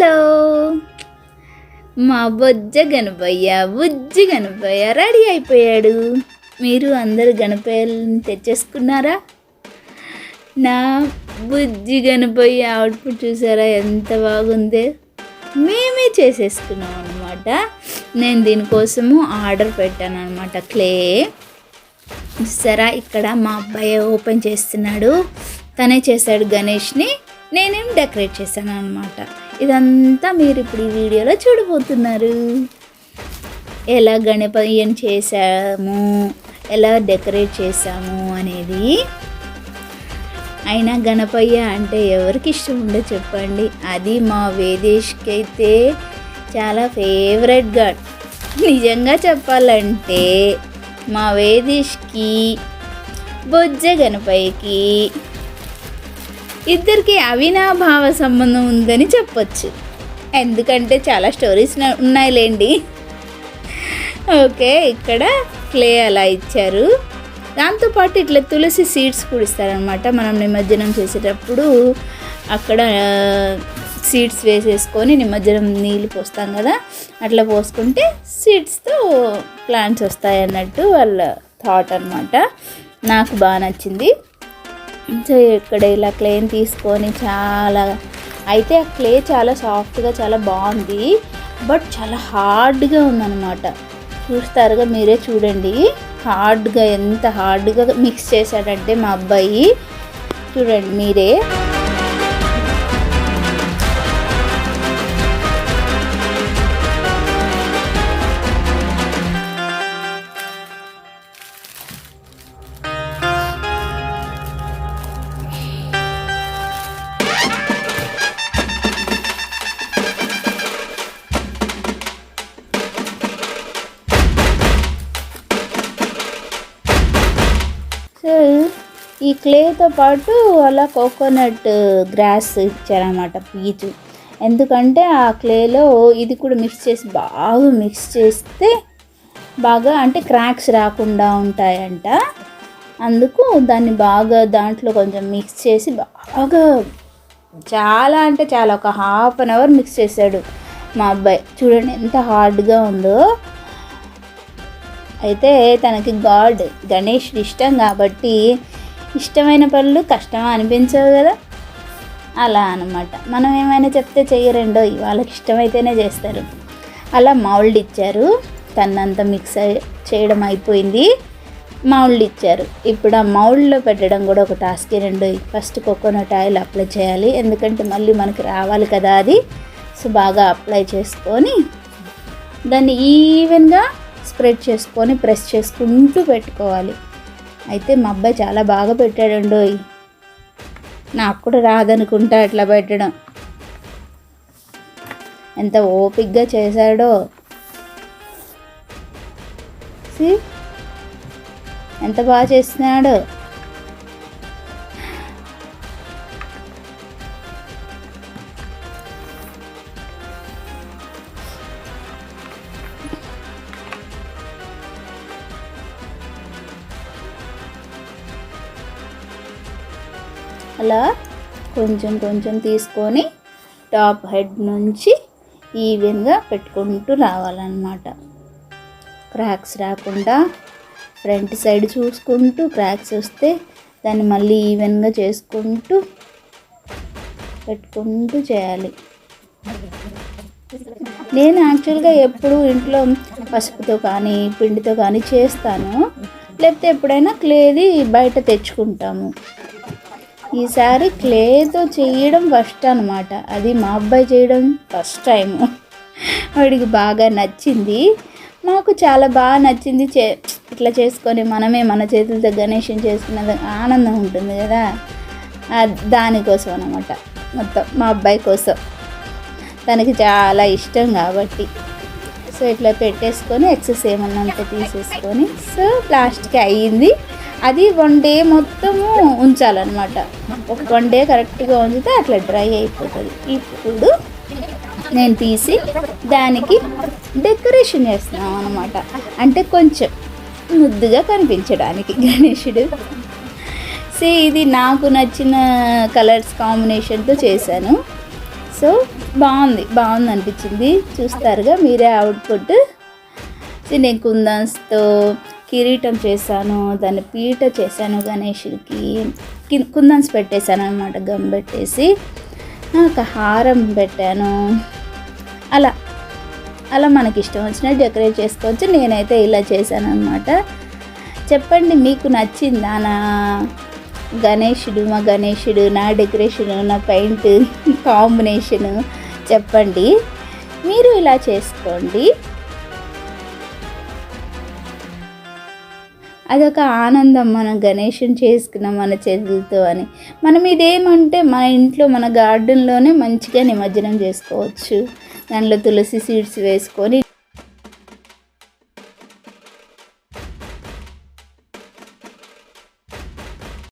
Hello. మా బొజ్జ గణపయ్య బుజ్జి గణపయ్య రెడీ అయిపోయాడు. మీరు అందరు గణపయ్యని తెచ్చేసుకున్నారా? నా బుజ్జి గణపయ్య అవుట్పుట్ చూసారా? ఎంత బాగుంది. మేమే చేసేసుకున్నాం అనమాట నేను దీనికోసము ఆర్డర్ పెట్టాను అనమాట క్లే. చూసారా? ఇక్కడ మా అబ్బాయి ఓపెన్ చేస్తున్నాడు. తనే చేశాడు గణేష్ని. నేనేం డెకరేట్ చేశాను అనమాట ఇదంతా మీరు ఇప్పుడు ఈ వీడియోలో చూడబోతున్నారు. ఎలా గణపయ్యని చేసాము ఎలా డెకరేట్ చేసాము అనేది. అయినా గణపయ్య అంటే ఎవరికి ఇష్టం ఉండదు చెప్పండి. అది మా వేదేష్కి అయితే చాలా ఫేవరెట్ గాడ్. నిజంగా చెప్పాలంటే మా వేదేష్కి బొజ్జ గణపయ్యకి ఇద్దరికి అవినాభావ సంబంధం ఉందని చెప్పొచ్చు. ఎందుకంటే చాలా స్టోరీస్ ఉన్నాయిలేండి. ఓకే ఇక్కడ క్లే అలా ఇచ్చారు. దాంతోపాటు ఇట్లా తులసి సీడ్స్ కూడా ఇస్తారనమాట మనం నిమజ్జనం చేసేటప్పుడు అక్కడ సీడ్స్ వేసేసుకొని నిమజ్జనం నీళ్ళు పోస్తాం కదా. అట్లా పోసుకుంటే సీడ్స్తో ప్లాంట్స్ వస్తాయి అన్నట్టు వాళ్ళ థాట్ అనమాట నాకు బాగా నచ్చింది. సో ఇక్కడ ఇలా క్లేని తీసుకొని చాలా అయితే ఆ క్లే చాలా సాఫ్ట్గా చాలా బాగుంది. బట్ చాలా హార్డ్గా ఉందన్నమాట. చూస్తారుగా మీరే చూడండి. హార్డ్గా ఎంత హార్డ్గా మిక్స్ చేశాడంటే మా అబ్బాయి. చూడండి మీరే. ఈ క్లేతో పాటు అలా కోకోనట్ గ్రాస్ ఇచ్చారనమాట పీచు. ఎందుకంటే ఆ క్లేలో ఇది కూడా మిక్స్ చేసి బాగా మిక్స్ చేస్తే బాగా అంటే క్రాక్స్ రాకుండా ఉంటాయంట. అందుకు దాన్ని బాగా దాంట్లో కొంచెం మిక్స్ చేసి బాగా చాలా అంటే చాలా ఒక హాఫ్ అన్ అవర్ మిక్స్ చేశాడు మా అబ్బాయి. చూడండి ఎంత హార్డ్గా ఉందో. అయితే తనకి గాడ్ గణేష్ ఇష్టం కాబట్టి ఇష్టమైన పనులు కష్టం అనిపించవు కదా? అలా అనమాట మనం ఏమైనా చెప్తే చేయరండో వాళ్ళకి ఇష్టమైతేనే చేస్తారు. అలా మౌల్డ్ ఇచ్చారు. తనంతా మిక్స్ చేయడం అయిపోయింది. మౌల్డ్ ఇచ్చారు. ఇప్పుడు ఆ మౌల్డ్లో పెట్టడం కూడా ఒక టాస్క్ రెండు. ఫస్ట్ కోకోనట్ ఆయిల్ అప్లై చేయాలి. ఎందుకంటే మళ్ళీ మనకి రావాలి కదా అది. సో బాగా అప్లై చేసుకొని దాన్ని ఈవెన్గా స్ప్రెడ్ చేసుకొని ప్రెస్ చేసుకుంటూ పెట్టుకోవాలి. అయితే మా అబ్బాయి చాలా బాగా పెట్టాడండోయ్. నాకు కూడా రాదనుకుంటా అట్లా పెట్టడం. ఎంత ఓపిక్గా చేశాడో. See? ఎంత బాగా చేస్తున్నాడు? అలా కొంచెం కొంచెం తీసుకొని టాప్ హెడ్ నుంచి ఈవెన్గా పెట్టుకుంటూ రావాలన్నమాట. క్రాక్స్ రాకుండా ఫ్రంట్ సైడ్ చూసుకుంటూ క్రాక్స్ వస్తే దాన్ని మళ్ళీ ఈవెన్గా చేసుకుంటూ పెట్టుకుంటూ చేయాలి. నేను యాక్చువల్గా ఎప్పుడు ఇంట్లో పసుపుతో కానీ పిండితో కానీ చేస్తాను. లేకపోతే ఎప్పుడైనా క్లేది బయట తెచ్చుకుంటాము. ఈసారి క్లేతో చేయడం ఫస్ట్ అనమాట అది మా అబ్బాయి చేయడం ఫస్ట్ టైం వాడికి బాగా నచ్చింది. మాకు చాలా బాగా నచ్చింది చే ఇట్లా చేసుకొని మనమే మన చేతులతో గణేషం చేసుకున్న ఆనందం ఉంటుంది కదా. దానికోసం అనమాట మొత్తం మా అబ్బాయి కోసం. తనకి చాలా ఇష్టం కాబట్టి. సో ఇట్లా పెట్టేసుకొని ఎక్సెస్ ఏమన్నా అంతా తీసేసుకొని సో లాస్ట్కి అయ్యింది అది వన్ డే మొత్తము ఉంచాలన్నమాట. ఒక వన్ డే కరెక్ట్గా ఉంచితే అట్లా డ్రై అయిపోతుంది. ఇప్పుడు నేను తీసి దానికి డెకరేషన్ చేస్తున్నాం అనమాట అంటే కొంచెం ముద్దుగా కనిపించడానికి గణేషుడు. సో ఇది నాకు నచ్చిన కలర్స్ కాంబినేషన్తో చేశాను. సో బాగుంది బాగుంది అనిపించింది. చూస్తారుగా మీరే అవుట్పుట్ సో నేను కుందన్స్తో కిరీటం చేశాను దాన్ని పీట చేశాను గణేషుడికి కుందన్స్ పెట్టేశాను అనమాట గమ్ పెట్టేసి. ఒక హారం పెట్టాను. అలా అలా మనకి ఇష్టం వచ్చినట్టు డెకరేట్ చేసుకోవచ్చు. నేనైతే ఇలా చేశాను అనమాట చెప్పండి మీకు నచ్చిందా నా గణేషుడు మా గణేషుడు నా డెకరేషన్ నా పెయింట్ కాంబినేషను? చెప్పండి. మీరు ఇలా చేసుకోండి. అదొక ఆనందం మనం గణేషుని చేసుకున్నాం మన చేతులతో అని. మనం ఇదేమంటే మన ఇంట్లో మన గార్డెన్లోనే మంచిగా నిమజ్జనం చేసుకోవచ్చు. దాంట్లో తులసి సీడ్స్ వేసుకొని